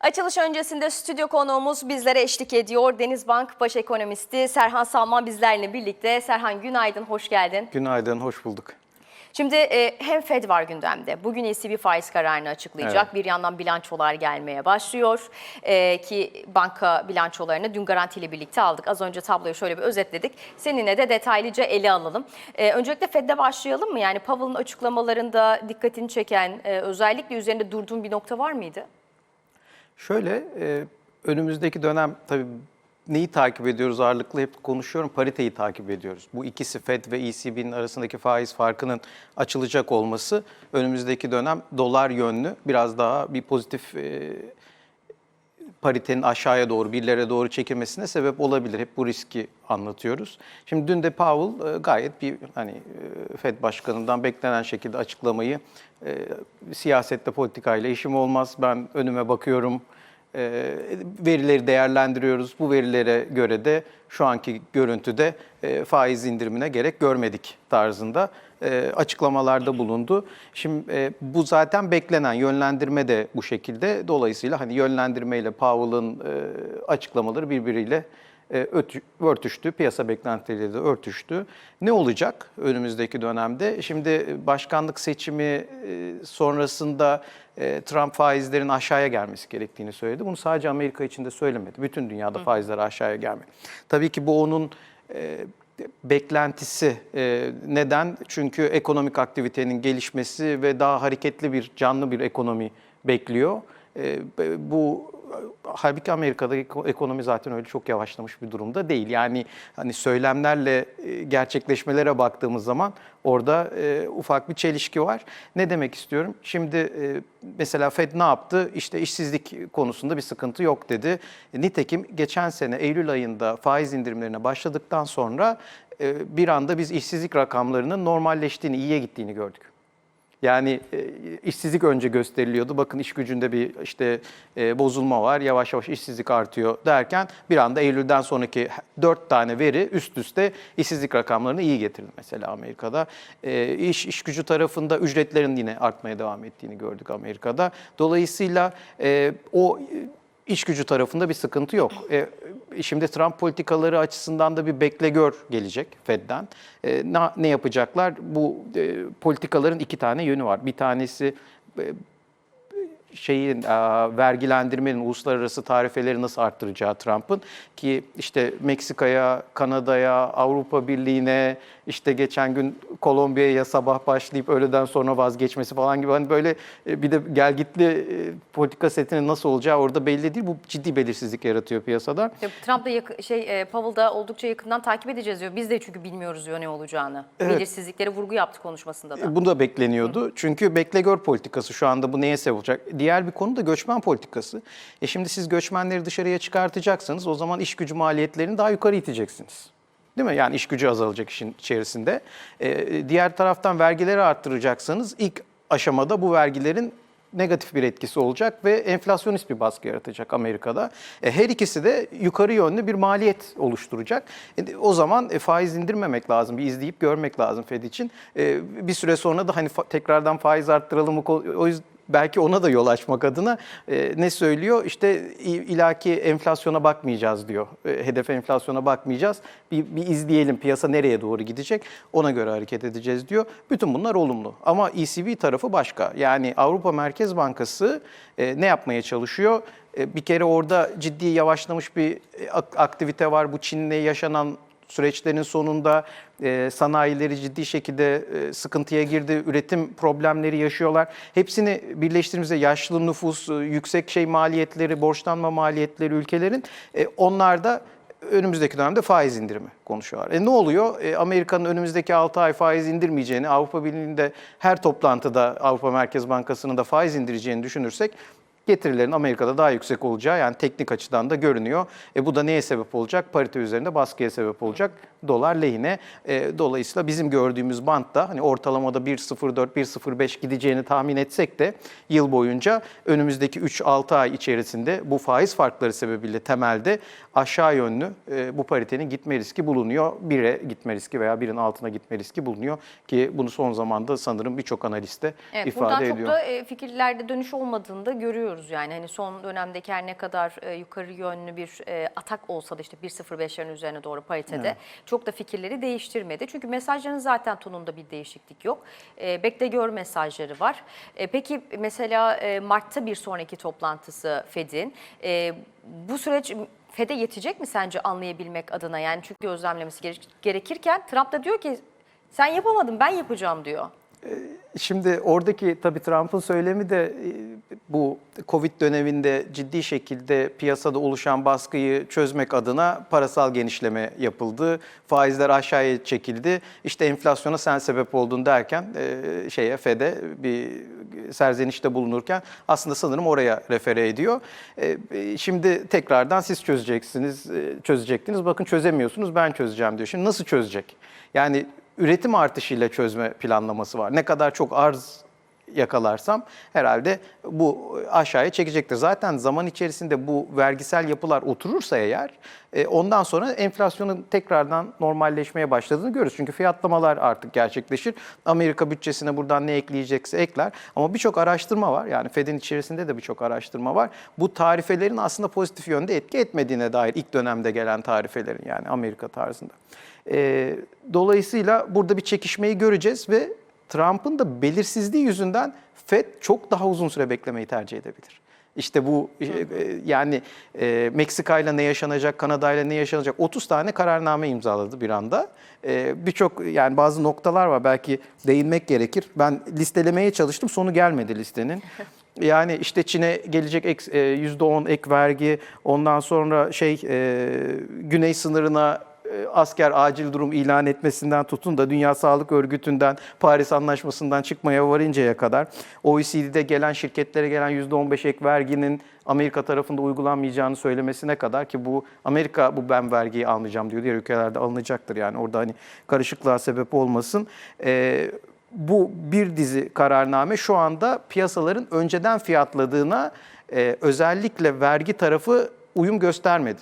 Açılış öncesinde stüdyo konuğumuz bizlere eşlik ediyor. Denizbank Baş Ekonomisti Serhan Salman bizlerle birlikte. Serhan günaydın, hoş geldin. Günaydın, hoş bulduk. Şimdi e, hem Fed var gündemde. Bugün ECB faiz kararını açıklayacak. Bir yandan bilançolar gelmeye başlıyor. E, ki banka bilançolarını dün garantiyle birlikte aldık. Az önce tabloyu şöyle bir özetledik. Seninle de detaylıca ele alalım. E, öncelikle Fed'de başlayalım mı? Yani Powell'ın açıklamalarında dikkatini çeken, e, özellikle üzerinde durduğun bir nokta var mıydı? Şöyle, e, önümüzdeki dönem tabii neyi takip ediyoruz ağırlıklı hep konuşuyorum, pariteyi takip ediyoruz. Bu ikisi FED ve ECB'nin arasındaki faiz farkının açılacak olması önümüzdeki dönem dolar yönlü biraz daha bir pozitif e, paritenin aşağıya doğru, birlere doğru çekilmesine sebep olabilir. Hep bu riski anlatıyoruz. Şimdi dün de Powell e, gayet bir hani e, Fed başkanından beklenen şekilde açıklamayı e, siyasette politikayla işim olmaz. Ben önüme bakıyorum. verileri değerlendiriyoruz. Bu verilere göre de şu anki görüntüde faiz indirimine gerek görmedik tarzında e, açıklamalarda bulundu. Şimdi e, bu zaten beklenen yönlendirme de bu şekilde. Dolayısıyla hani yönlendirmeyle Powell'ın e, açıklamaları birbiriyle ötü- örtüştü. Piyasa beklentileriyle de örtüştü. Ne olacak önümüzdeki dönemde? Şimdi başkanlık seçimi sonrasında Trump faizlerin aşağıya gelmesi gerektiğini söyledi. Bunu sadece Amerika için de söylemedi. Bütün dünyada faizler aşağıya gelmeli. Tabii ki bu onun beklentisi. E, neden? Çünkü ekonomik aktivitenin gelişmesi ve daha hareketli bir, canlı bir ekonomi bekliyor. E, bu halbuki Amerika'da eko- ekonomi zaten öyle çok yavaşlamış bir durumda değil. Yani hani söylemlerle e, gerçekleşmelere baktığımız zaman orada e, ufak bir çelişki var. Ne demek istiyorum? Şimdi e, mesela Fed ne yaptı? İşte işsizlik konusunda bir sıkıntı yok dedi. Nitekim geçen sene Eylül ayında faiz indirimlerine başladıktan sonra e, bir anda biz işsizlik rakamlarının normalleştiğini, iyiye gittiğini gördük. Yani e, işsizlik önce gösteriliyordu. Bakın iş gücünde bir işte e, bozulma var. Yavaş yavaş işsizlik artıyor derken bir anda Eylül'den sonraki dört tane veri üst üste işsizlik rakamlarını iyi getirdi mesela Amerika'da. E, iş iş gücü tarafında ücretlerin yine artmaya devam ettiğini gördük Amerika'da. Dolayısıyla o iş gücü tarafında bir sıkıntı yok. E, şimdi Trump politikaları açısından da bir bekle gör gelecek Fed'den. E, ne, ne yapacaklar? Bu e, politikaların iki tane yönü var. Bir tanesi e, şeyin e, vergilendirmenin uluslararası tarifeleri nasıl arttıracağı Trump'ın ki işte Meksika'ya, Kanada'ya, Avrupa Birliği'ne işte geçen gün Kolombiya'ya sabah başlayıp öğleden sonra vazgeçmesi falan gibi hani böyle e, bir de gelgitli e, politika setinin nasıl olacağı orada belli değil. Bu ciddi belirsizlik yaratıyor piyasada. Trump da şey e, Powell da oldukça yakından takip edeceğiz diyor. Biz de çünkü bilmiyoruz diyor ne olacağını. Evet. Belirsizlikleri vurgu yaptı konuşmasında da. Bu da bekleniyordu. Çünkü bekle gör politikası şu anda bu neye sebep olacak? Diğer bir konu da göçmen politikası. E şimdi siz göçmenleri dışarıya çıkartacaksanız o zaman iş gücü maliyetlerini daha yukarı iteceksiniz. Değil mi? Yani iş gücü azalacak işin içerisinde. E, diğer taraftan vergileri arttıracaksanız ilk aşamada bu vergilerin negatif bir etkisi olacak ve enflasyonist bir baskı yaratacak Amerika'da. E, her ikisi de yukarı yönlü bir maliyet oluşturacak. E, o zaman e, faiz indirmemek lazım, bir izleyip görmek lazım Fed için. E, bir süre sonra da hani tekrardan faiz arttıralım? O yüzden belki ona da yol açmak adına e, ne söylüyor? İşte ilaki enflasyona bakmayacağız diyor. E, hedef enflasyona bakmayacağız. Bir, bir izleyelim piyasa nereye doğru gidecek. Ona göre hareket edeceğiz diyor. Bütün bunlar olumlu. Ama ECB tarafı başka. Yani Avrupa Merkez Bankası e, ne yapmaya çalışıyor? E, bir kere orada ciddi yavaşlamış bir e, ak- aktivite var. Bu Çin'le yaşanan süreçlerin sonunda e, sanayileri ciddi şekilde e, sıkıntıya girdi, üretim problemleri yaşıyorlar. Hepsini birleştirdiğimizde yaşlı nüfus, e, yüksek şey maliyetleri, borçlanma maliyetleri ülkelerin e, onlar da önümüzdeki dönemde faiz indirimi konuşuyorlar. E ne oluyor? E, Amerika'nın önümüzdeki 6 ay faiz indirmeyeceğini, Avrupa Birliği'nde her toplantıda Avrupa Merkez Bankası'nın da faiz indireceğini düşünürsek getirilerin Amerika'da daha yüksek olacağı yani teknik açıdan da görünüyor. E, bu da neye sebep olacak? Parite üzerinde baskıya sebep olacak. Dolar lehine. E, dolayısıyla bizim gördüğümüz bantta hani ortalamada 1.04, 1.05 gideceğini tahmin etsek de yıl boyunca önümüzdeki 3-6 ay içerisinde bu faiz farkları sebebiyle temelde aşağı yönlü e, bu paritenin gitme riski bulunuyor. 1'e gitme riski veya 1'in altına gitme riski bulunuyor ki bunu son zamanda sanırım birçok analiste Evet, ifade buradan ediyor. çok da e, fikirlerde dönüş olmadığını da görüyoruz. Görüyoruz yani. Hani son dönemdeki her ne kadar e, yukarı yönlü bir e, atak olsa da işte 1.05'lerin üzerine doğru paritede çok da fikirleri değiştirmedi. Çünkü mesajların zaten tonunda bir değişiklik yok. E, bekle gör mesajları var. E, peki mesela e, Mart'ta bir sonraki toplantısı Fed'in. E, bu süreç Fed'e yetecek mi sence anlayabilmek adına? Yani çünkü gözlemlemesi gerek- gerekirken Trump da diyor ki sen yapamadın ben yapacağım diyor. Şimdi oradaki tabii Trump'ın söylemi de e, bu Covid döneminde ciddi şekilde piyasada oluşan baskıyı çözmek adına parasal genişleme yapıldı. Faizler aşağıya çekildi. İşte enflasyona sen sebep oldun derken e, şeye Fed'e bir serzenişte bulunurken aslında sanırım oraya refere ediyor. E, e, Şimdi tekrardan siz çözeceksiniz, e, çözecektiniz. Bakın çözemiyorsunuz ben çözeceğim diyor. Şimdi nasıl çözecek? Yani üretim artışıyla çözme planlaması var. Ne kadar çok arz yakalarsam herhalde bu aşağıya çekecektir. Zaten zaman içerisinde bu vergisel yapılar oturursa eğer e, ondan sonra enflasyonun tekrardan normalleşmeye başladığını görürüz. Çünkü fiyatlamalar artık gerçekleşir. Amerika bütçesine buradan ne ekleyecekse ekler. Ama birçok araştırma var. Yani Fed'in içerisinde de birçok araştırma var. Bu tarifelerin aslında pozitif yönde etki etmediğine dair ilk dönemde gelen tarifelerin yani Amerika tarzında. E, dolayısıyla burada bir çekişmeyi göreceğiz ve Trump'ın da belirsizliği yüzünden Fed çok daha uzun süre beklemeyi tercih edebilir. İşte bu e, e, yani e, Meksika ile ne yaşanacak, Kanada ile ne yaşanacak 30 tane kararname imzaladı bir anda. E, Birçok yani bazı noktalar var belki değinmek gerekir. Ben listelemeye çalıştım sonu gelmedi listenin. Yani işte Çin'e gelecek ek- e, %10 ek vergi, ondan sonra şey e, güney sınırına e, asker acil durum ilan etmesinden tutun da Dünya Sağlık Örgütü'nden, Paris Anlaşması'ndan çıkmaya varıncaya kadar OECD'de gelen şirketlere gelen %15 ek verginin Amerika tarafında uygulanmayacağını söylemesine kadar ki bu Amerika bu ben vergiyi almayacağım diyor. Diğer ülkelerde alınacaktır yani orada hani karışıklığa sebep olmasın. E, bu bir dizi kararname şu anda piyasaların önceden fiyatladığına e, özellikle vergi tarafı uyum göstermedi.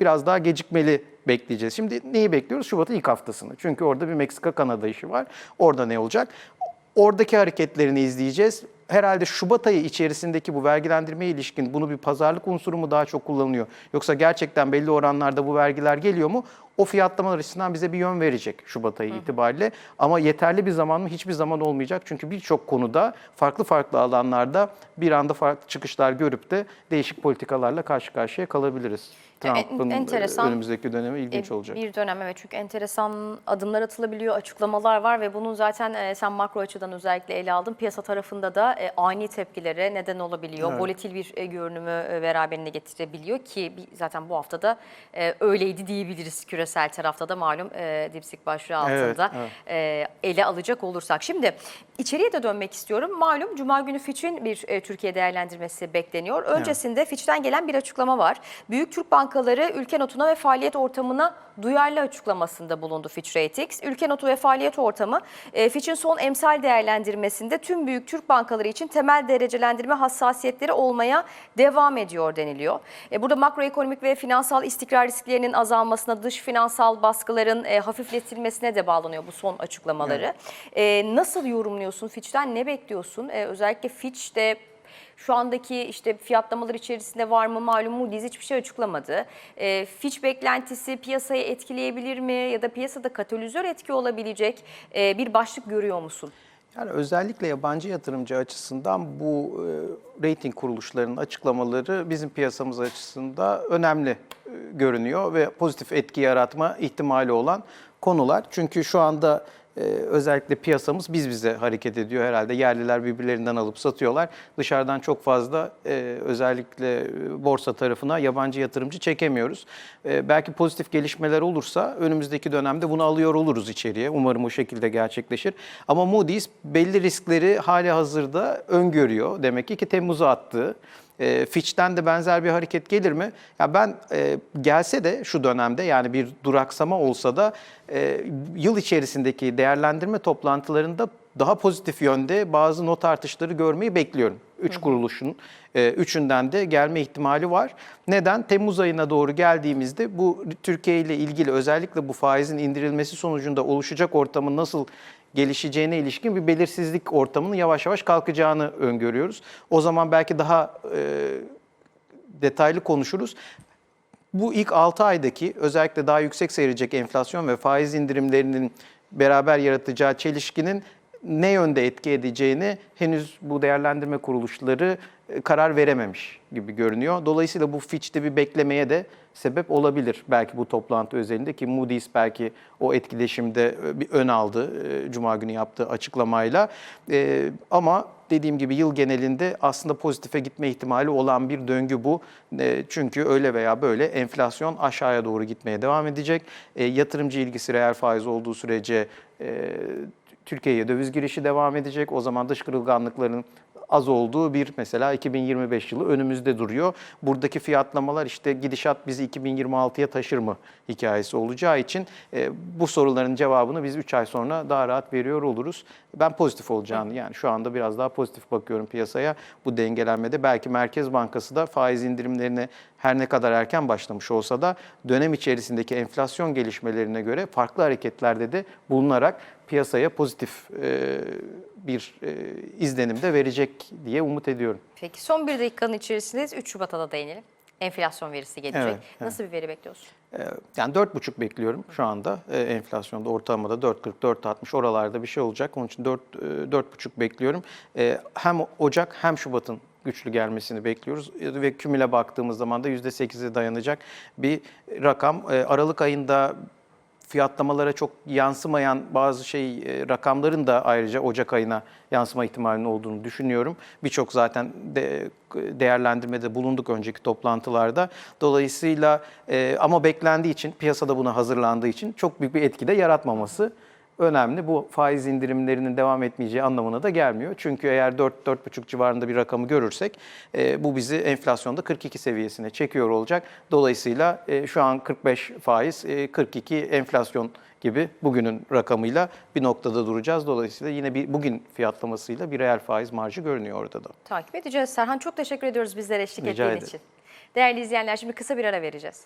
Biraz daha gecikmeli bekleyeceğiz. Şimdi neyi bekliyoruz? Şubat'ın ilk haftasını. Çünkü orada bir Meksika-Kanada işi var. Orada ne olacak? Oradaki hareketlerini izleyeceğiz. Herhalde Şubat ayı içerisindeki bu vergilendirmeye ilişkin bunu bir pazarlık unsuru mu daha çok kullanılıyor? Yoksa gerçekten belli oranlarda bu vergiler geliyor mu? O fiyatlamalar açısından bize bir yön verecek Şubat ayı itibariyle. Ama yeterli bir zaman mı? Hiçbir zaman olmayacak. Çünkü birçok konuda farklı farklı alanlarda bir anda farklı çıkışlar görüp de değişik politikalarla karşı karşıya kalabiliriz. Trump'ın e, enteresan- önümüzdeki dönemi ilginç E, olacak. Bir dönem evet çünkü enteresan adımlar atılabiliyor, açıklamalar var ve bunun zaten e, sen makro açıdan özellikle ele aldın. Piyasa tarafında da e, ani tepkilere neden olabiliyor. Evet. Volatil bir e, görünümü e, beraberinde getirebiliyor ki bir- zaten bu haftada e, öyleydi diyebiliriz küresel tarafta da malum e, dipsik başlığı Evet, altında evet. e, ele alacak olursak. Şimdi içeriye de dönmek istiyorum. Malum Cuma günü Fitch'in bir e, Türkiye değerlendirmesi bekleniyor. Öncesinde Fitch'ten gelen bir açıklama var. Büyük Türk bankaları ülke notuna ve faaliyet ortamına duyarlı açıklamasında bulundu Fitch Ratings. Ülke notu ve faaliyet ortamı e, Fitch'in son emsal değerlendirmesinde tüm büyük Türk bankaları için temel derecelendirme hassasiyetleri olmaya devam ediyor deniliyor. E, burada makroekonomik ve finansal istikrar risklerinin azalmasına, dış finansal baskıların e, hafifletilmesine de bağlanıyor bu son açıklamaları. E, nasıl yorumluyorsun Fitch'ten? Ne bekliyorsun? E, özellikle Fitch'te şu andaki işte fiyatlamalar içerisinde var mı malum Moody's hiçbir şey açıklamadı. E, Fitch beklentisi piyasayı etkileyebilir mi ya da piyasada katalizör etki olabilecek e, bir başlık görüyor musun? Yani özellikle yabancı yatırımcı açısından bu e, rating kuruluşlarının açıklamaları bizim piyasamız açısından önemli görünüyor ve pozitif etki yaratma ihtimali olan konular. Çünkü şu anda e, özellikle piyasamız biz bize hareket ediyor herhalde. Yerliler birbirlerinden alıp satıyorlar. Dışarıdan çok fazla e, özellikle e, borsa tarafına yabancı yatırımcı çekemiyoruz. Belki pozitif gelişmeler olursa önümüzdeki dönemde bunu alıyor oluruz içeriye. Umarım o şekilde gerçekleşir. Ama Moody's belli riskleri hali hazırda öngörüyor. Demek ki Temmuz'a attığı. E, Fitch'ten de benzer bir hareket gelir mi? Ya ben e, gelse de şu dönemde yani bir duraksama olsa da e, yıl içerisindeki değerlendirme toplantılarında daha pozitif yönde bazı not artışları görmeyi bekliyorum. Üç kuruluşun, e, üçünden de gelme ihtimali var. Neden? Temmuz ayına doğru geldiğimizde bu Türkiye ile ilgili özellikle bu faizin indirilmesi sonucunda oluşacak ortamın nasıl gelişeceğine ilişkin bir belirsizlik ortamının yavaş yavaş kalkacağını öngörüyoruz. O zaman belki daha e, detaylı konuşuruz. Bu ilk 6 aydaki özellikle daha yüksek seyredecek enflasyon ve faiz indirimlerinin beraber yaratacağı çelişkinin ne yönde etki edeceğini henüz bu değerlendirme kuruluşları e, karar verememiş gibi görünüyor. Dolayısıyla bu Fitch'te bir beklemeye de sebep olabilir. Belki bu toplantı özelinde ki Moody's belki o etkileşimde e, bir ön aldı e, Cuma günü yaptığı açıklamayla. Ama dediğim gibi yıl genelinde aslında pozitife gitme ihtimali olan bir döngü bu. Çünkü öyle veya böyle enflasyon aşağıya doğru gitmeye devam edecek. Yatırımcı ilgisi reel faiz olduğu sürece Türkiye'ye döviz girişi devam edecek. O zaman dış kırılganlıkların az olduğu bir mesela 2025 yılı önümüzde duruyor. Buradaki fiyatlamalar işte gidişat bizi 2026'ya taşır mı hikayesi olacağı için e, bu soruların cevabını biz 3 ay sonra daha rahat veriyor oluruz. Ben pozitif olacağını yani şu anda biraz daha pozitif bakıyorum piyasaya bu dengelenmede. Belki Merkez Bankası da faiz indirimlerine her ne kadar erken başlamış olsa da dönem içerisindeki enflasyon gelişmelerine göre farklı hareketlerde de bulunarak piyasaya pozitif e, bir e, izlenim de verecek diye umut ediyorum. Peki son bir dakikanın içerisindeyiz. 3 Şubat'a da değinelim. Enflasyon verisi gelecek. Evet, evet. Nasıl bir veri bekliyorsun? Ee, Yani 4,5 bekliyorum şu anda e, enflasyonda ortalamada 4,40 4,60 oralarda bir şey olacak. Onun için 4 e, 4,5 bekliyorum. E, Hem Ocak hem Şubat'ın güçlü gelmesini bekliyoruz E, ve kümüle baktığımız zaman da %8'e dayanacak bir rakam. E, Aralık ayında fiyatlamalara çok yansımayan bazı şey e, rakamların da ayrıca Ocak ayına yansıma ihtimalinin olduğunu düşünüyorum. Birçok zaten de, değerlendirmede bulunduk önceki toplantılarda. Dolayısıyla e, ama beklendiği için piyasada buna hazırlandığı için çok büyük bir etki de yaratmaması önemli. Bu faiz indirimlerinin devam etmeyeceği anlamına da gelmiyor. Çünkü eğer 4-4,5 civarında bir rakamı görürsek e, bu bizi enflasyonda 42 seviyesine çekiyor olacak. Dolayısıyla e, şu an 45 faiz, e, 42 enflasyon gibi bugünün rakamıyla bir noktada duracağız. Dolayısıyla yine bir bugün fiyatlamasıyla bir reel faiz marjı görünüyor orada da. Takip edeceğiz. Serhan çok teşekkür ediyoruz bizlere eşlik Rica ettiğin ederim. için. Değerli izleyenler şimdi kısa bir ara vereceğiz.